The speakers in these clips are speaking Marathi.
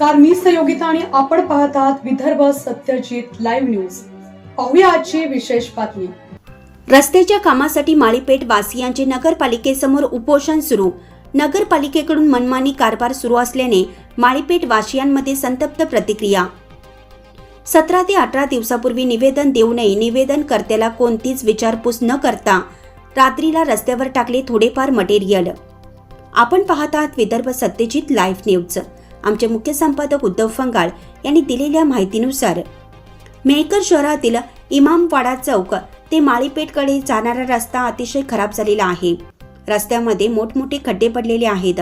नमस्कार मी सहयोगिता आणि आपण पाहत आहात विदर्भ सत्यजित लाईव्ह न्यूज. पाहूया आजची विशेष बातमी. रस्त्याच्या कामासाठी माळीपेठ वासियांचे नगरपालिकेसमोर उपोषण सुरू. नगरपालिकेकडून मनमानी कारभार सुरू असल्याने माळीपेठ वासियांमध्ये संतप्त प्रतिक्रिया. सतरा ते अठरा दिवसापूर्वी निवेदन देऊनही निवेदनकर्त्याला कोणतीच विचारपूस न करता रात्रीला रस्त्यावर टाकले थोडेफार मटेरियल. आपण पाहत आहात विदर्भ सत्यजित लाईव्ह न्यूज. आमचे मुख्य संपादक उद्धव फंगाळ यांनी दिलेल्या माहितीनुसार मेहकर शहरातील इमामवाडा चौक ते माळीपेठकडे जाणारा रस्ता अतिशय खराब झालेला आहे. रस्त्यामध्ये मोठमोठे खड्डे पडलेले आहेत.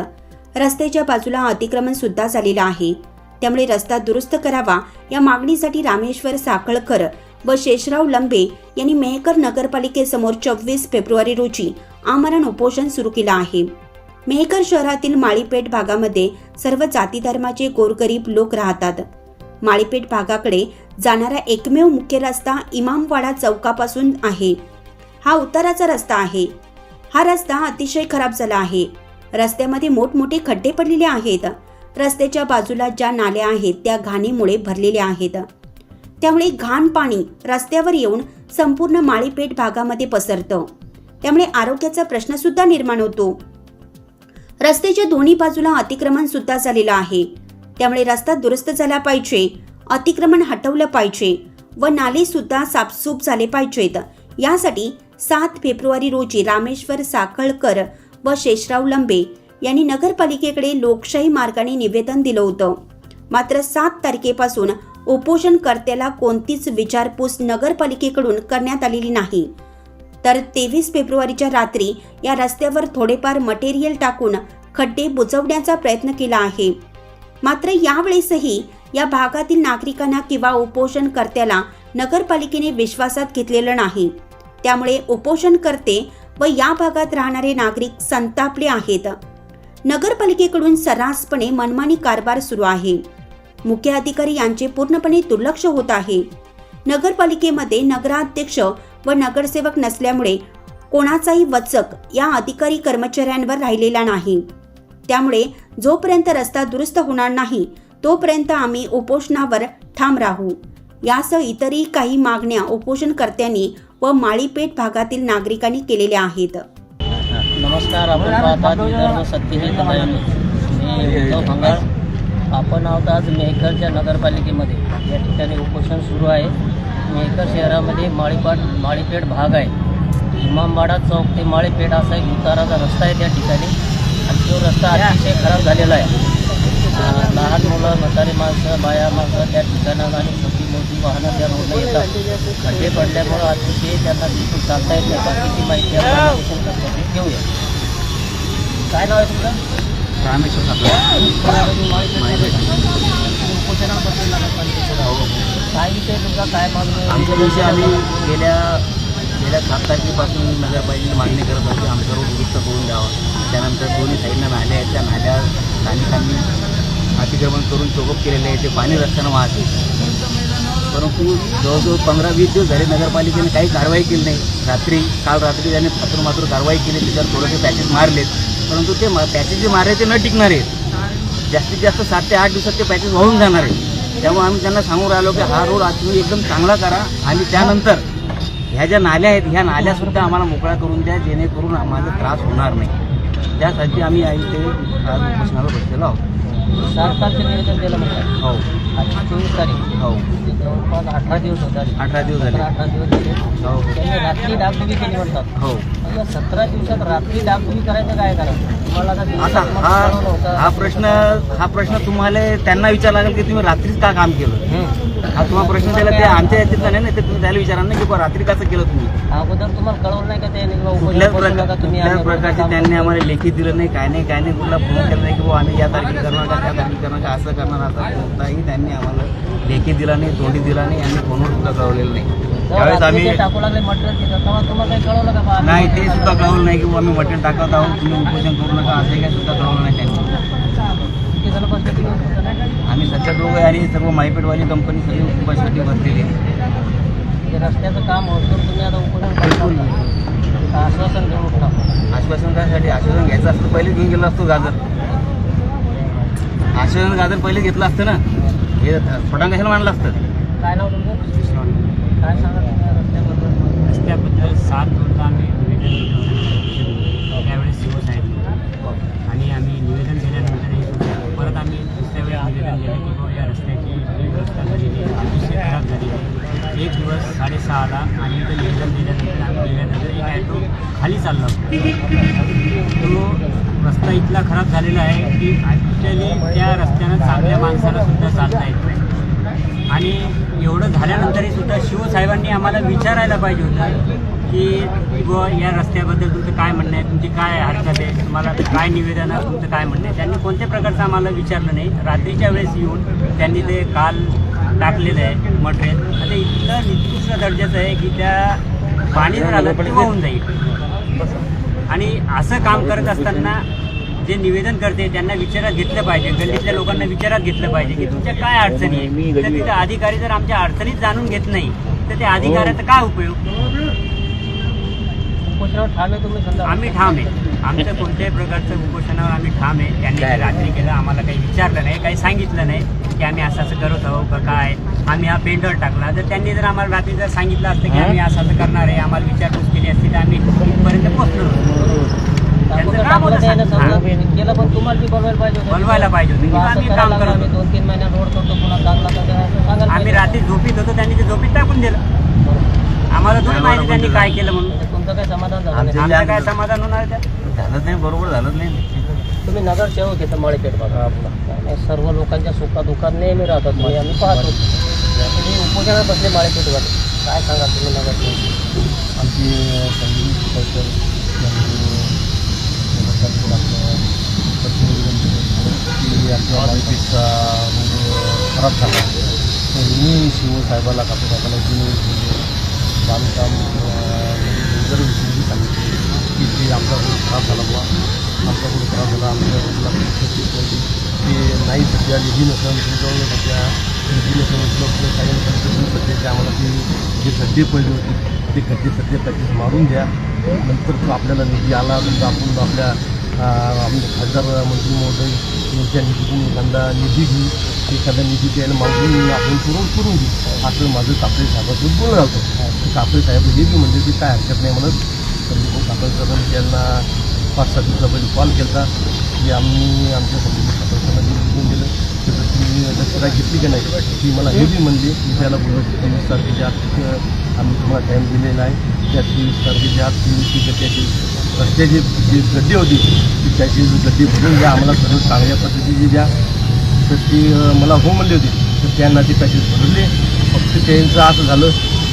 रस्त्याच्या बाजूला अतिक्रमण सुद्धा झालेलं आहे. त्यामुळे रस्ता दुरुस्त करावा या मागणीसाठी रामेश्वर साखळकर व शेषराव लंबे यांनी मेहकर नगरपालिकेसमोर चोवीस फेब्रुवारी रोजी आमरण उपोषण सुरू केलं आहे. मेहकर शहरातील माळीपेठ भागामध्ये सर्व जाती धर्माचे गोरगरीब लोक राहतात. माळीपेठ भागाकडे जाणारा एकमेव मुख्य रस्ता इमामवाडा चौकापासून आहे. हा उताराचा रस्ता आहे. हा रस्ता अतिशय खराब झाला आहे. रस्त्यामध्ये मोठमोठे खड्डे पडलेले आहेत. रस्त्याच्या बाजूला ज्या नाल्या आहेत त्या घाणीमुळे भरलेल्या आहेत. त्यामुळे घाण पाणी रस्त्यावर येऊन संपूर्ण माळीपेठ भागामध्ये पसरतं. त्यामुळे आरोग्याचा प्रश्नसुद्धा निर्माण होतो. रस्त्याच्या दोन्ही बाजूला अतिक्रमण सुद्धा झालेलं आहे. त्यामुळे रस्ता दुरुस्त झाला पाहिजे अतिक्रमण हटवलं पाहिजे व नाले सुद्धा साफसूफ झाले पाहिजेत. यासाठी सात फेब्रुवारी रोजी रामेश्वर साखळकर व शेषराव लंबे यांनी नगरपालिकेकडे लोकशाही मार्गाने निवेदन दिलं होतं. मात्र सात तारखेपासून उपोषणकर्त्याला कोणतीच विचारपूस नगरपालिकेकडून करण्यात आलेली नाही. तर तेवीस फेब्रुवारीच्या रात्री या रस्त्यावर थोडेफार मटेरियल टाकून खड्डे बुजवण्याचा प्रयत्न केला आहे. मात्र यावेळेसही या भागातील नागरिकांना किंवा उपोषणकर्त्याला नगरपालिकेने विश्वासात घेतलेलं नाही. त्यामुळे उपोषणकर्ते व या भागात राहणारे नागरिक संतापले आहेत. नगरपालिकेकडून सर्रासपणे मनमानी कारभार सुरू आहे. मुख्य अधिकारी यांचे पूर्णपणे दुर्लक्ष होत आहे. नगरपालिकेमध्ये नगराध्यक्ष व नगरसेवक नसल्यामुळे कोणाचाही वचक या अधिकारी कर्मचाऱ्यांवर राहिलेला नाही. त्यामुळे जोपर्यंत रस्ता दुरुस्त होणार नाही तोपर्यंत आम्ही उपोषणावर ठाम राहू. यासह इतरही काही मागण्या उपोषणकर्त्यांनी व माळीपेठ भागातील नागरिकांनी केलेल्या आहेत. नमस्कार आपण पाहतात विदर्भ सत्यजित मी उद्धव भंगाळ. आपण आहोत आज मेहकरच्या नगरपालिकेमध्ये. या ठिकाणी उपोषण सुरू आहे. मेहकर शहरामध्ये माळीपाट माळीपेठ भाग आहे. इमामवाडा चौक ते माळीपेठ असा एक उताराचा रस्ता आहे त्या ठिकाणी. आणि तो रस्ता अतिशय खराब झालेला आहे. लहान मुलं म्हातारी माणसं बाया माणसं त्या ठिकाणाला आणि छोटी मोठी वाहनं त्या रोडला येतात. खड्डे पडल्यामुळं अतिशय त्यांना बिलकुल चालता येत नाही. बाकीची माहिती आपण घेऊया. काय नाव आहे तुमचं? रामेश्वर काय विषय तुमचा काय मागणी आमच्या दिवशी आम्ही गेल्या गेल्या सात तारखेपासून नगरपालिकेने मागणी करत होतो. आमचा रोड दुरुस्त करून द्यावा. त्यानंतर दोन्ही साईडनं नाल्या आहेत. त्या नाल्या स्थानिकांनी अतिक्रमण करून चोकप केलेले आहे. ते पाणी रस्त्यानं वाहते परंतु जवळजवळ पंधरा वीस दिवस झाले नगरपालिकेने काही कारवाई केली नाही. रात्री काल रात्री त्याने फातूर मात्र कारवाई केली. त्याच्यावर थोडेसे पॅचेस मारलेत. परंतु ते पॅचेस जे मारले ते न टिकणार आहेत जास्तीत जास्त सात ते आठ दिवसात ते पॅचेस वाहून जाणार. आहेत त्यामुळे आम्ही त्यांना सांगून राहिलो की हा रोड आज तुम्ही एकदम चांगला करा आणि त्यानंतर ह्या ज्या नाल्या आहेत ह्या नाल्यासुद्धा आम्हाला मोकळ्या करून द्या जेणेकरून आम्हाला त्रास होणार नाही. त्यासाठी आम्ही आई ते आज उपोषणाला बसलेलो आहोत. सात तारखेचं निवेदन दिलं म्हणतात. हो. आजची चोवीस तारीख. हो. जवळपास अठरा दिवस होतात. अठरा दिवस झाले. अठरा दिवस झाले. हो. त्यांनी रात्री डागडुगी केली म्हणतात. हो. मग या सतरा दिवसात रात्री डागडुगी करायचं काय करायचं तुम्हाला आता हा होतं. हा प्रश्न हा प्रश्न तुम्हाला त्यांना विचारायला लागेल की तुम्ही रात्रीच का काम केलं? हम्म. हा तुम्हाला प्रश्न त्याला ते आमच्या याच्यातला नाही ना ते तुम्ही त्याला विचारा ना की बुवा रात्री कसं केलं तुम्ही? अगोदर तुम्हाला कळवलं नाही का ते? कुठल्याच करू नका प्रकार तुम्ही कुठल्याच आम्ही प्रकारचे काम त्यांनी. आम्हाला लेखी दिलं नाही काय नाही काय नाही कुठला फोन केला नाही की बुवा आम्ही या तारखेला करणार. का त्या असं करणार असं कोणताही त्यांनी आम्हाला लेखी दिला नाही तोंडी दिला नाही आणि फोनवर सुद्धा कळवलेलं नाही. त्यावेळेस आम्ही मटेरियल काही नाही ते मटेरियल सुद्धा? कळवलं नाही की आम्ही मटण टाकत आहोत तुम्ही उपोषण करू नका असे काय सुद्धा कळवलं नाही त्यांनी? आम्ही सध्या दोघं आणि सर्व मायपेटवाली कंपनी सगळी उपासाठी ते रस्त्याचं काम होतं तुम्ही आता उपोषण आश्वासन घेऊन आश्वासन काय आश्वासन घ्यायचं असतं पहिले घेऊन गेलो असतो गाजर. आश्वासन गाजर पहिले घेतलं असतं ना. हे फटांग कशाला मांडलं असतं. काय नाव तुमचं? काय सांगा रस्त्याबद्दल? रस्त्याबद्दल सात दोनदा आम्ही निवेदन त्यावेळेस शिव साहेब आणि आम्ही निवेदन दिल्यानंतर परत आम्ही दुसऱ्या वेळेस निवेदन दिलं की बाबा या रस्त्याची जी व्यवस्था झालेली अतिशय खराब झालेली एक दिवस साडेसहा आला आणि इथं निवेदन दिल्यानंतर आम्ही गेल्यानंतर एक ॲटो खाली चालला तो रस्ता इतका खराब झालेला आहे की ॲक्च्युली त्या रस्त्यानं चांगल्या माणसाला सुद्धा चालता येत नाही. आणि एवढं झाल्यानंतरही सुद्धा शिवसाहेबांनी आम्हाला विचारायला पाहिजे होतं की व या रस्त्याबद्दल तुमचं काय म्हणणं आहे? तुमची काय हरकत आहे? तुम्हाला काय निवेदन आहे? तुमचं काय म्हणणं आहे? त्यांनी कोणत्या प्रकारचं आम्हाला विचारलं नाही. रात्रीच्या वेळेस येऊन त्यांनी ते काल टाकलेलं आहे मटेरियल. आता इतकं निकृष्ट दर्जाचं आहे की त्या पाणी जर आलं होऊन जाईल. आणि असं काम करत असताना जे निवेदन करते त्यांना विचारात घेतलं पाहिजे. गल्लीतल्या लोकांना विचारात घेतलं पाहिजे की तुमच्या काय अडचणी आहे तर तिथे अधिकारी जर आमच्या अडचणीच जाणून घेत नाही तर त्या अधिकाऱ्याचा काय उपयोग? उपोषणावर ठाम आहे तुम्ही समजा आम्ही ठाम आहे. आमचं कोणत्याही प्रकारचं उपोषणावर आम्ही ठाम आहे. त्यांनी ते रात्री केलं आम्हाला काही विचारलं नाही काही सांगितलं नाही की आम्ही असं असं करत आहोत का काय? आम्ही हा पेंडर टाकला. तर त्यांनी जर आम्हाला रात्री जर सांगितलं असतं की आम्ही असं करणार आहे आम्हाला विचारपूस केली असती तर आम्ही इथपर्यंत पोहोचलो. केलं पण तुम्हाला बोलवायला पाहिजे होतं. बोलवायला पाहिजे होतं. दोन तीन महिन्यात रोड करतो पुन्हा चांगला आम्ही. रात्री झोपीत होतो त्यांनी ते झोपीत टाकून दिलं. आम्हाला थोडी माहिती त्यांनी काय केलं म्हणून. तुमचं काय समाधान झालं काय समाधान होणार झालंच नाही बरोबर झालंच नाही. तुम्ही नगरसेवक येतं मळेपेठ बघा आपला. सर्व लोकांच्या सुखादुखात नेहमी राहतात आम्ही पाहतो. तुम्ही उपोषणात बसले माळेपेठ काय सांगा तुम्ही आमची संगीत कौशल की खराब झाला. तर मी शिवसाहेबाला कापूसाहेबाला जुनी बांधकाम जर विषयी सांगितली की ते आमचा रोड खराब झाला बुवा. आमचा रोड खराब झाला. आमच्या रोडला ते नाही सध्या निधी नसेल तुमच्यावर सध्या आम्हाला ते जे खड्डे पडले होते ते खड्डे सध्या पॅकेज मारून द्या नंतर तो आपल्याला निधी आला तर आपण आपल्या आमचे खासदार मंत्री महोदय यांच्या निधीतून एखादा निधी घेऊ एखादा निधी द्यायला मागून आपण पूर्ण करून घेऊ असं माझं कापडे साहेबासोबत बोलणं होतं कापडे साहेब हे बी म्हणजे ते काय हरकत नाही म्हणत तर मी कापडे साहेबांनी त्यांना पाच सात दिवसा कॉल केला की आम्ही आमच्या समिती सदस्यांना घेऊन गेलं तर तुम्ही दक्षता घेतली की नाही ती मला हे बी म्हणली की त्याला बोलत तेवीस तारखेच्या आत आम्ही तुम्हाला टाईम दिलेला आहे. त्या तेवीस तारखेच्या आत तुम्ही ती त्याची रस्त्याची जी गड्डी होती ती त्याची गड्डी भरून द्या आम्हाला सर्व चांगल्या पद्धतीची द्या. तर ती मला हो म्हणली होती. तर त्यांना ती पॅकेज भरले. फक्त त्यांचं असं झालं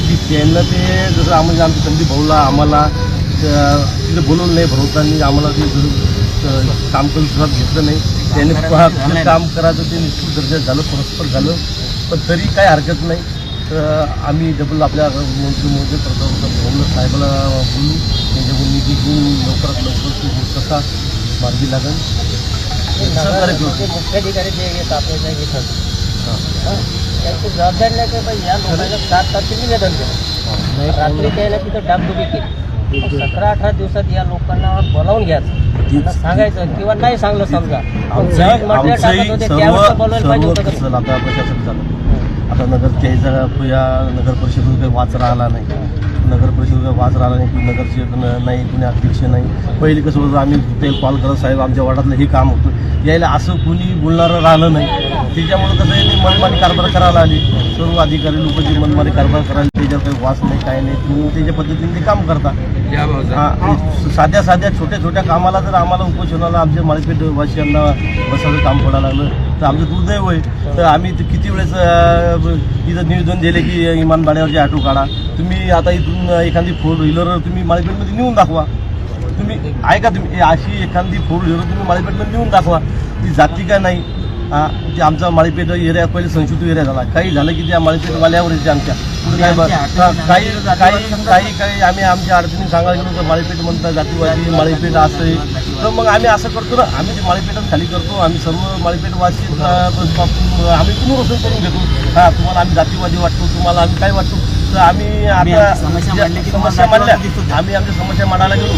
की त्यांना ते जसं आम्हाला म्हणजे आमच्या संदीप भाऊला आम्हाला तिथे बोलवलं नाही भरवताना आम्हाला ते काम करून सुद्धा घेतलं नाही. त्याने काम करायचं ते निश्चित दर्जात झालं परस्पर झालं पण तरी काय हरकत नाही. तर आम्ही डबल आपल्या मंत्री महोदय प्रधान साहेबाला बोलू. त्यांच्याकडून निधी घेऊन लवकरात लवकर तो कसा मार्गी लागेल. सहकार्य करू. नगरचे मुख्याधिकारी जे येत आपल्याला घेतात त्यांची जबाबदारी नाही की या लोकांना सात तारखे निवेदन केलं रात्री त्याला तिथं डागडुबी केली. सतरा अठरा दिवसात या लोकांना बोलावून घ्यायचं त्यांना सांगायचं किंवा नाही सांगलं समजा. पण ज्यावेळेस मटेरियल टाकत आमचंही होते सर्व त्यावेळेस तर बोलवायला पाहिजे होतं. सर्व का? चल आता प्रशासन झालं आता नगर त्याचा या नगर परिषदेतून काही वाच राहिला नाही. नगर परिषदेत काही वाच राहिला नाही. की नगरसेवक न- नाही कुणी अध्यक्ष नाही. पहिली कसं होतं आम्ही ते कॉल करत साहेब आमच्या वार्डातलं हे काम होतं. यायला असं कुणी बोलणारं राहिलं नाही. त्याच्यामुळे कसं आहे ते मनमानी कारभार करायला आली. सर्व अधिकारी लोक जे मनमानी कारभार करायला त्याच्यावर काही वाच नाही काय नाही. तुम्ही त्याच्या पद्धतीने ते काम करता. हा, साध्या साध्या छोट्या छोट्या कामाला जर आम्हाला उपोषणाला आमच्या माळपेठ वासियांना बसायचं काम पडायला लागलं तर आमचं दुर्दैव आहे. तर आम्ही ते किती वेळेस इथं निवेदन दिले की इमान भाड्यावरचे ऑटो काढा. तुम्ही आता इथून एखादी फोर व्हीलर तुम्ही माळपेठमध्ये नेऊन दाखवा. तुम्ही ऐका तुम्ही. अशी एखादी फोर व्हीलर तुम्ही माळपेठमध्ये नेऊन दाखवा. ती जाती का नाही? हा ते आमचा माळीपेठ एरिया पहिले संस्कृती एरिया झाला. काही झालं की त्या माळीपेठवाल्यावर येते आमच्या. काही काही काही काही आम्ही आमच्या अडचणी सांगायला गेलो तर माळीपेठ म्हणतात जातीवादी माळीपेठ असं आहे तर मग आम्ही असं करतो ना आम्ही ते माळीपेठच खाली करतो आम्ही सर्व माळीपेठवासी आम्ही पुनर्वसन करून घेतो. हा तुम्हाला आम्ही जातीवादी वाटतो तुम्हाला आम्ही काय वाटतो? तर आम्ही आता समस्या मांडल्या. आम्ही आमच्या समस्या मांडायला गेलो.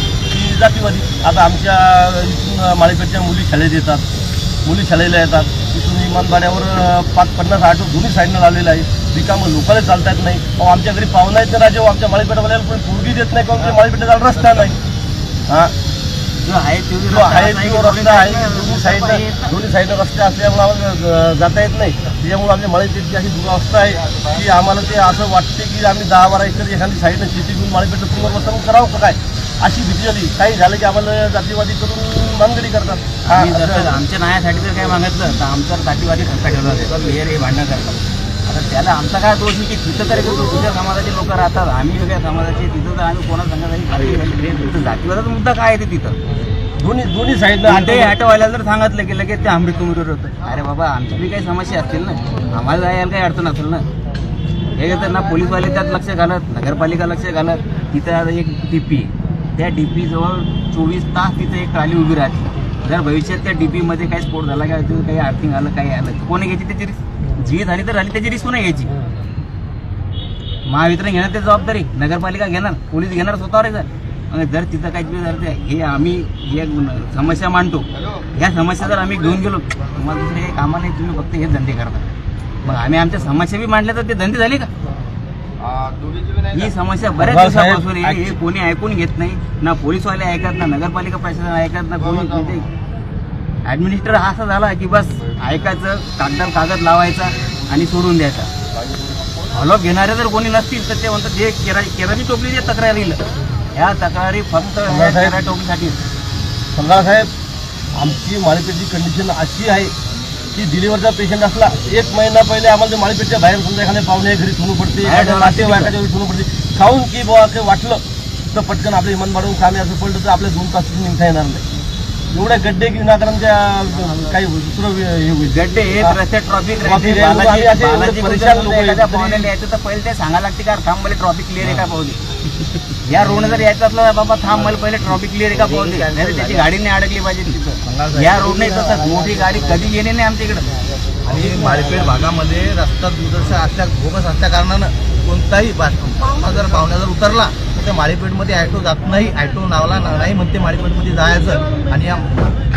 जातीवादी. आता आमच्या इथून माळीपेठच्या मुली शाळेत येतात. मुली शाळेला येतात. तिथून इमानबाड्यावर अं, पाच पन्नास ऑटो दोन्ही साईडनं लावलेलं आहे. रिकामं लोकांना चालता येत नाही. अहो आमच्या घरी पाहुणा येत राजे आमच्या माळीपेठावाल्याला कोणी पोरगी देत नाही किंवा आमच्या माळीपेठाला रस्ता नाही. हां? जो आहे तो जो आहे तो रस्ता आहे. दोन्ही साईडनं दोन्ही साईडनं रस्ते असल्यामुळे आम्हाला जाता येत नाही. त्याच्यामुळे आमच्या माळीपेठची अशी दुरावस्था आहे की आम्हाला ते असं वाटते की आम्ही दहा बारा एकर एखादी साईडनं शेती घेऊन माळीपेठ पुनर्वसन करावं का काय? अशी भीती झाली. काही झालं की आम्हाला जातीवादी करून मानगडी करतात. हा, आम्ही जर असं- आमच्या नायासाठी जर काय मागितलं तर आमच्यावर जातीवादी धक्का ठेवला जाते. हे भांडणं करतात. आता त्याला आमचा काय दोष की तिथं तरी तुझ्या समाजाचे लोक राहतात आम्ही वेगळ्या समाजाचे तिथं तर आम्ही कोणा सांगत तिथं जातीवादाचा मुद्दा काय आहे ते तिथं? दोन्ही दोन्ही साईडनं आणि ते ऑटोवाल्याला जर सांगितलं की लगेच ते आंबे तुमरीवर होतं. अरे बाबा आमची बी काही समस्या असतील ना. आम्हाला जायला काही अडचण असेल ना. हे तर ना पोलीसवाले त्यात लक्ष घालत नगरपालिका लक्ष घालत तिथं आता एक डीपी त्या डीपी जवळ चोवीस तास तिथे एक ट्राली उभी राहते. जर भविष्यात त्या डीपी मध्ये काही स्फोट झाला काय तिथं काही आर्थिंग आलं काही आलं कोणी घ्यायची त्याची रिस्क जी झाली तर झाली त्याची रिस्क कोणी घ्यायची? महावितरण घेणार ते जबाबदारी. नगरपालिका घेणार पोलीस घेणार स्वतःवर आणि जर तिथं काही झालं हे आम्ही हे समस्या मांडतो. ह्या समस्या जर आम्ही घेऊन गेलो तुम्हाला दुसरे काही कामं नाही तुम्ही फक्त हे धंदे करता. मग आम्ही आमच्या समस्या बी मांडल्या तर ते धंदे झाले का? ही समस्या बऱ्याच दिवसापासून आहे. हे कोणी ऐकून घेत नाही ना पोलीसवाले ऐकत ना नगरपालिका प्रशासन ऐकत ना कोणी म्हणजे ऍडमिनिस्ट्रेटर हा असा झाला की बस ऐकायचं कागदावर कागद लावायचा आणि सोडून द्यायचा. फॉलोअप घेणारे जर कोणी नसतील तर ते म्हणतात हे केरा केराची टोपली जे तक्रार येईल ह्या तक्रारी फक्त केरा टोपलीसाठी. साहेब आमची माळीपेठची कंडिशन अशी आहे की डिलिव्हरचा पेशंट असला एक महिना पहिले आम्हाला ते माळीपेठच्या बाहेर समजा एखाद्या पाहुणे घरी ठेवून पडते एखाद्या नातेवाईकाच्या घरी पडते खाऊन की बुवा काही वाटलं तर पटकन आपलं इमान वाढवून कामे असं पडलं तर आपल्या दोन तास निघता येणार नाही. एवढ्या गड्डे की विनाकारण त्या काही दुसरं हे होईल गड्डे ट्रॉफिक एवढे यायचं तर पहिले ते सांगायला लागते का थांब मला ट्रॉफिक क्लिअर आहे का पाहू दे या रोड जर यायचं असलं बाबा थांब मला पहिले ट्रॉफिक क्लिअर आहे का पाहू दे नाही. तर त्याची गाडी नाही अडकली पाहिजे तिथं. या रोड नाही तसं मोठी गाडी कधी येणे नाही आमच्या इकडं. आणि माळपेठ भागामध्ये रस्ता दुर्दशा असल्या बोगस असल्या कारणानं कोणताही बा- पाहुणा जर पाहुण्या जर उतरला तर त्या माळीपेठमध्ये ॲटो जात नाही. ॲटो नावला ना- नाही म्हणते माळीपेठमध्ये जायचं. आणि या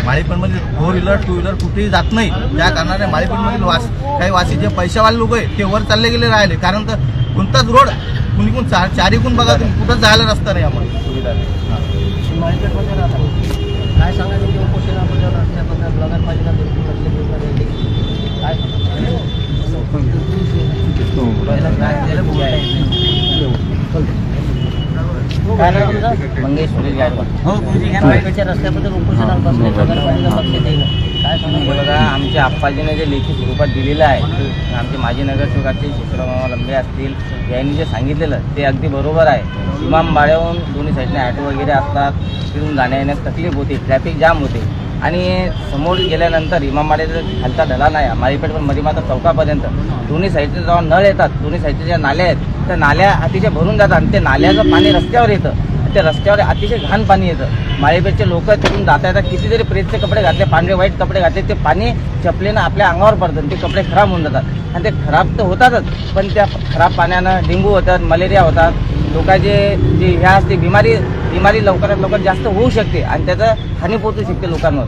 माळीपेठमध्ये फोर व्हीलर टू व्हीलर कुठेही जात नाही. त्या कारणाने माळीपेठमधील वास काही वासी जे पैशावाले लोक आहे ते वर चालले गेले राहिले. कारण तर कोणताच रोड कुणी कोण चार चारीकून बघा तुम्ही कुठंच जायला रस्ता नाही आम्हाला. सुविधा नाही काय सांगायचं की उपोषणाबद्दल रस्त्याबद्दल नगरपालिका बिलकुल लक्ष देत नाही काय तुमचं मंगेश सुरेश गायकवाड हो. ना. मार्केटच्या रस्त्याबद्दल उपोषणाला बसले नगरपालिका लक्ष देईल काय सांगू? बघा आमच्या आप्पाजीने जे लेखी स्वरूपात दिलेलं आहे आमचे माजी नगरसेवकाचे शिवराम लंबे असतील यांनी जे सांगितलेलं ते अगदी बरोबर आहे. इमामबाड्याहून दोन्ही साईडने ॲटो वगैरे असतात तिथून जाण्या येण्यास तकलीफ होते ट्रॅफिक जाम होते. आणि समोर गेल्यानंतर इमामबाड्याचा खालचा ढला नाही मारीपेठ पण मरीमाता चौकापर्यंत. दोन्ही साईडचे जेव्हा नळ येतात दोन्ही साईडचे ज्या नाल्या आहेत त्या नाल्या अतिशय भरून जातात आणि ते नाल्याचं पाणी रस्त्यावर येतं. त्या रस्त्यावर अतिशय घाण पाणी येतं. माळीपेठचे लोक तिथून जाता येतात कितीतरी प्रेसचे कपडे घातले पांढरे वाईट कपडे घातले. ते पाणी चपलेनं आपल्या अंगावर पडतं. ते कपडे खराब होऊन जातात. आणि ते खराब तर होतातच पण त्या खराब पाण्यानं डेंगू होतात मलेरिया होतात. लोकांचे जे ह्या असते बिमारी बिमारी लवकरात लवकर जास्त होऊ शकते आणि त्याचं हानी पोचू शकते लोकांवर.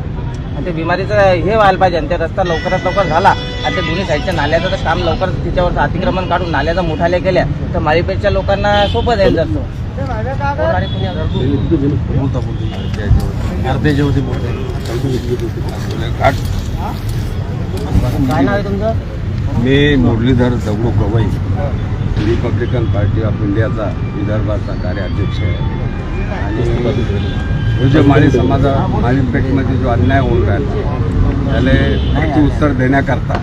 आणि ते बिमारीचं हे व्हायला पाहिजे आणि ते रस्ता लवकरात लवकर झाला आणि त्या दोन्ही साईडच्या नाल्याचं तर काम लवकर तिच्यावर अतिक्रमण काढून नाल्याचं मोठाले केल्या तर माळीपेठच्या लोकांना सोपं जाईल जास्त. बोलते काय नाव आहे तुमचं मी Murlidhar Dagdu Gawai Republican party of इंडियाचा विदर्भाचा कार्याध्यक्ष आहे. आणि जो माळी समाजा माळीपेठमध्ये जो अन्याय होऊन राहिला त्याला उत्तर देण्याकरता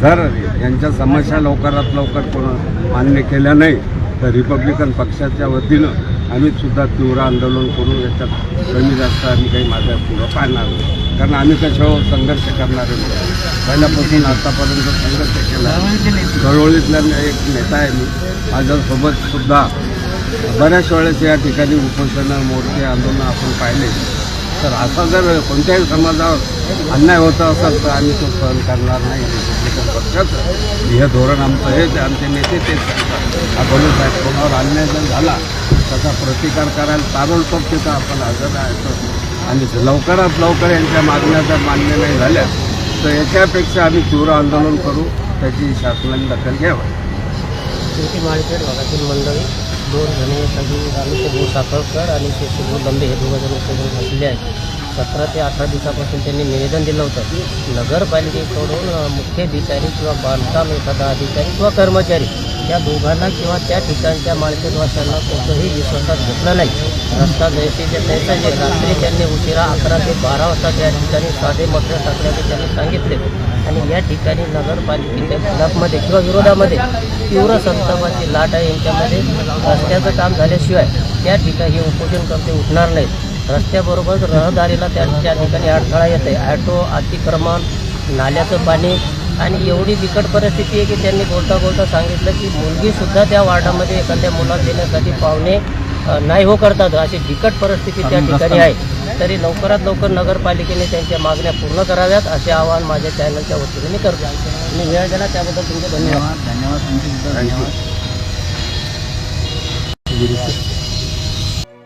जर यांच्या समस्या लवकरात लवकर कोण मान्य केल्या नाही तर रिपब्लिकन पक्षाच्या वतीनं आम्हीसुद्धा तीव्र आंदोलन करून याच्यात कमी जास्त आम्ही काही माझ्या पुढं पाहणार नाही. कारण आम्ही कशावर संघर्ष करणारे लोक पहिल्यापासून आतापर्यंत संघर्ष केला दरवळीतला एक नेता आहे मी. माझ्यासोबतसुद्धा बऱ्याच वेळेस या ठिकाणी उपोषणं मोर्चे आंदोलन आपण पाहिले. तर असा जर कोणत्याही समाजावर अन्याय होता असेल तर आम्ही तो सहन करणार नाही. रिपब्लिकन पक्षाचं हे धोरण आमचं हेच आमचे नेते तेच सांगतात अकोले साहेब कोणावर अन्याय जर झाला त्याचा प्रतिकार करायला ताबडतोब तिथं आपण हजर राहायचं. आणि लवकरात लवकर यांच्या मागण्या जर मान्य नाही झाल्या तर याच्यापेक्षा आम्ही तीव्र आंदोलन करू त्याची शासनाने दखल घ्यावी. शेवटी माळखेड भागातील मंडळी दोन जणी सगळी आम्ही ते साखळकर आणि ते सुबोध हे दोघं जण सगळे बसले आहेत. सतरा ते अठरा दिवसापासून त्यांनी निवेदन दिलं होतं. नगरपालिकेकडून मुख्य अधिकारी किंवा बांधकाम एखादा अधिकारी किंवा कर्मचारी या दोघांना किंवा त्या ठिकाणच्या माळपेटवाशांना कोणतंही विश्वासात घेतलं नाही. रस्ता जैसेचे त्यांचा जे रात्री त्यांनी उशिरा अकरा ते बारा वाजता त्या ठिकाणी साधे मटर टाकल्याचे त्यांनी सांगितले. आणि या ठिकाणी नगरपालिकेच्या खिलाफमध्ये किंवा विरोधामध्ये तीव्र संतापाची लाट आहे यांच्यामध्ये रस्त्याचं काम झाल्याशिवाय त्या ठिकाणी हे उपोषणकर्ते उठणार नाहीत रस्त्याबरोबर रहदारीला त्या ठिकाणी अडथळा येत आहे ॲटो अतिक्रमण नाल्याचं पाणी आणि एवढी बिकट परिस्थिती आहे की त्यांनी बोलता बोलता सांगितलं की मुलगीसुद्धा त्या वार्डामध्ये एखाद्या मुलात देण्यासाठी पाहुणे नाही हो करतात. अशी बिकट परिस्थिती त्या ठिकाणी आहे. तरी लवकरात लवकर नगरपालिकेने त्यांच्या मागण्या पूर्ण कराव्यात असे आवाहन माझ्या चॅनलच्या वतीने मी करतो. आणि वेळ दिला त्याबद्दल तुमचे धन्यवाद. धन्यवाद